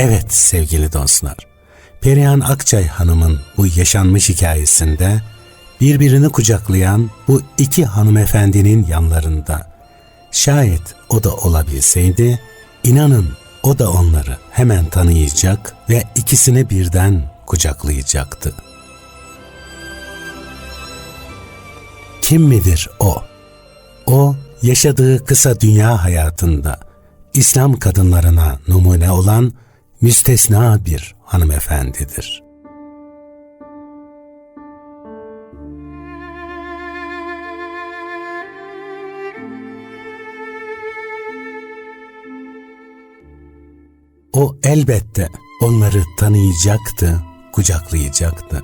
Evet sevgili dostlar, Perihan Akçay Hanım'ın bu yaşanmış hikayesinde birbirini kucaklayan bu iki hanımefendinin yanlarında şayet o da olabilseydi, inanın o da onları hemen tanıyacak ve ikisini birden kucaklayacaktı. Kim midir o? O, yaşadığı kısa dünya hayatında İslam kadınlarına numune olan müstesna bir hanımefendidir. O elbette onları tanıyacaktı, kucaklayacaktı.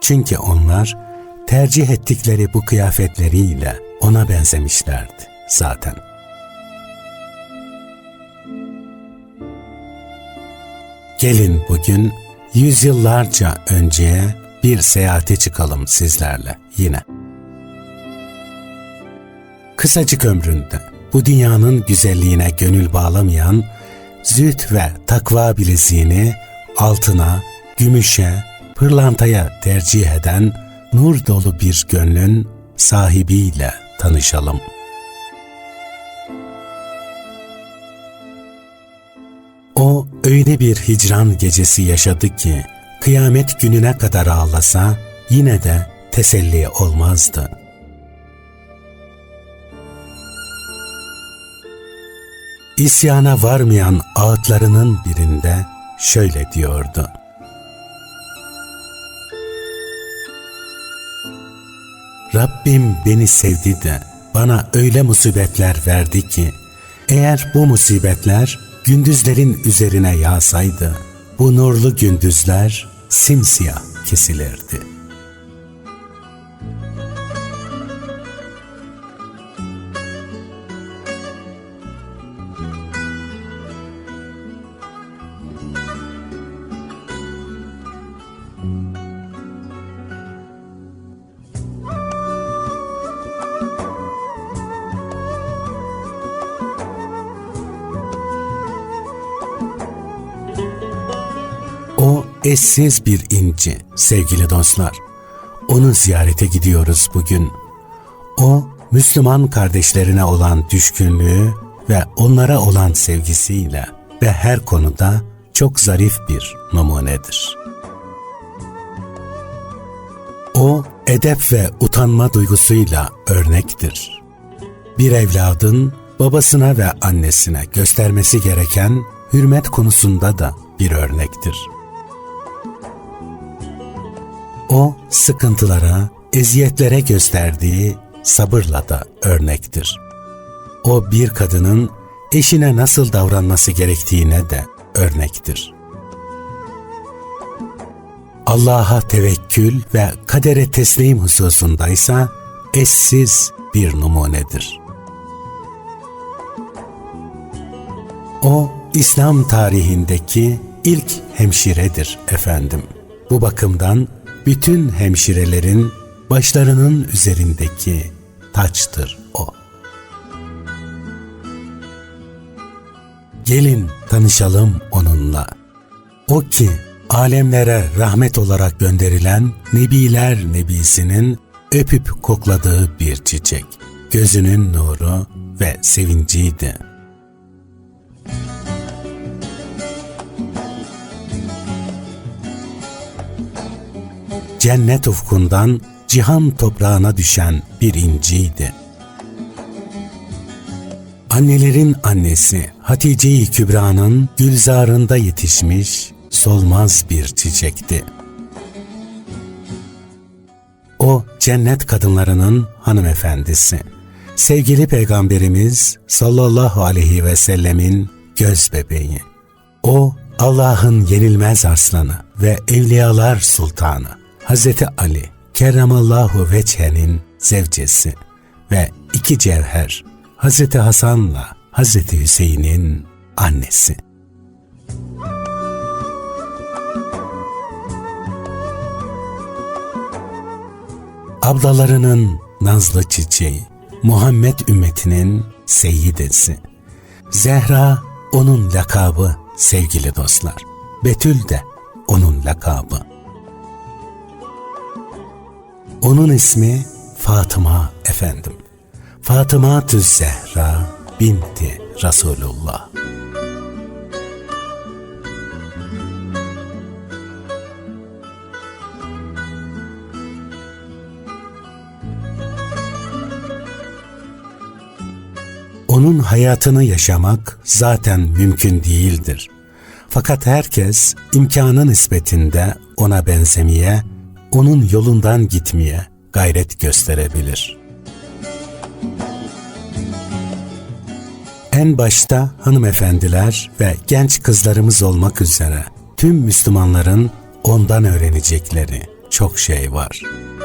Çünkü onlar tercih ettikleri bu kıyafetleriyle ona benzemişlerdi zaten. Gelin bugün yüzyıllarca önceye bir seyahate çıkalım sizlerle yine. Kısacık ömründe bu dünyanın güzelliğine gönül bağlamayan, züht ve takva bileziğini altına, gümüşe, pırlantaya tercih eden nur dolu bir gönlün sahibiyle tanışalım. O öyle bir hicran gecesi yaşadı ki kıyamet gününe kadar ağlasa yine de teselli olmazdı. İsyana varmayan ağıtlarının birinde şöyle diyordu. Rabbim beni sevdi de bana öyle musibetler verdi ki eğer bu musibetler gündüzlerin üzerine yağsaydı bu nurlu gündüzler simsiyah kesilirdi.'' Eşsiz bir inci sevgili dostlar. Onu ziyarete gidiyoruz bugün. O Müslüman kardeşlerine olan düşkünlüğü ve onlara olan sevgisiyle ve her konuda çok zarif bir numunedir. O edep ve utanma duygusuyla örnektir. Bir evladın babasına ve annesine göstermesi gereken hürmet konusunda da bir örnektir.'' O sıkıntılara, eziyetlere gösterdiği sabırla da örnektir. O bir kadının eşine nasıl davranması gerektiğine de örnektir. Allah'a tevekkül ve kadere teslim hususundaysa eşsiz bir numunedir. O İslam tarihindeki ilk hemşiredir efendim. Bu bakımdan bütün hemşirelerin başlarının üzerindeki taçtır o. Gelin tanışalım onunla. O ki alemlere rahmet olarak gönderilen Nebiler Nebisi'nin öpüp kokladığı bir çiçek. Gözünün nuru ve sevinciydi.'' Cennet ufkundan cihan toprağına düşen bir inciydi. Annelerin annesi Hatice-i Kübra'nın gülzarında yetişmiş solmaz bir çiçekti. O cennet kadınlarının hanımefendisi. Sevgili Peygamberimiz sallallahu aleyhi ve sellemin göz bebeği. O Allah'ın yenilmez aslanı ve evliyalar sultanı. Hazreti Ali kerramallahu veçhenin zevcesi ve iki cevher Hazreti Hasan'la Hazreti Hüseyin'in annesi. Ablalarının nazlı çiçeği, Muhammed ümmetinin seyyidesi. Zehra onun lakabı sevgili dostlar. Betül de onun lakabı. Onun ismi Fatıma efendim. Fatıma Tüz Zehra binti Resulullah. Onun hayatını yaşamak zaten mümkün değildir. Fakat herkes imkanı nispetinde ona benzemeye, onun yolundan gitmeye gayret gösterebilir. En başta hanımefendiler ve genç kızlarımız olmak üzere tüm Müslümanların ondan öğrenecekleri çok şey var.''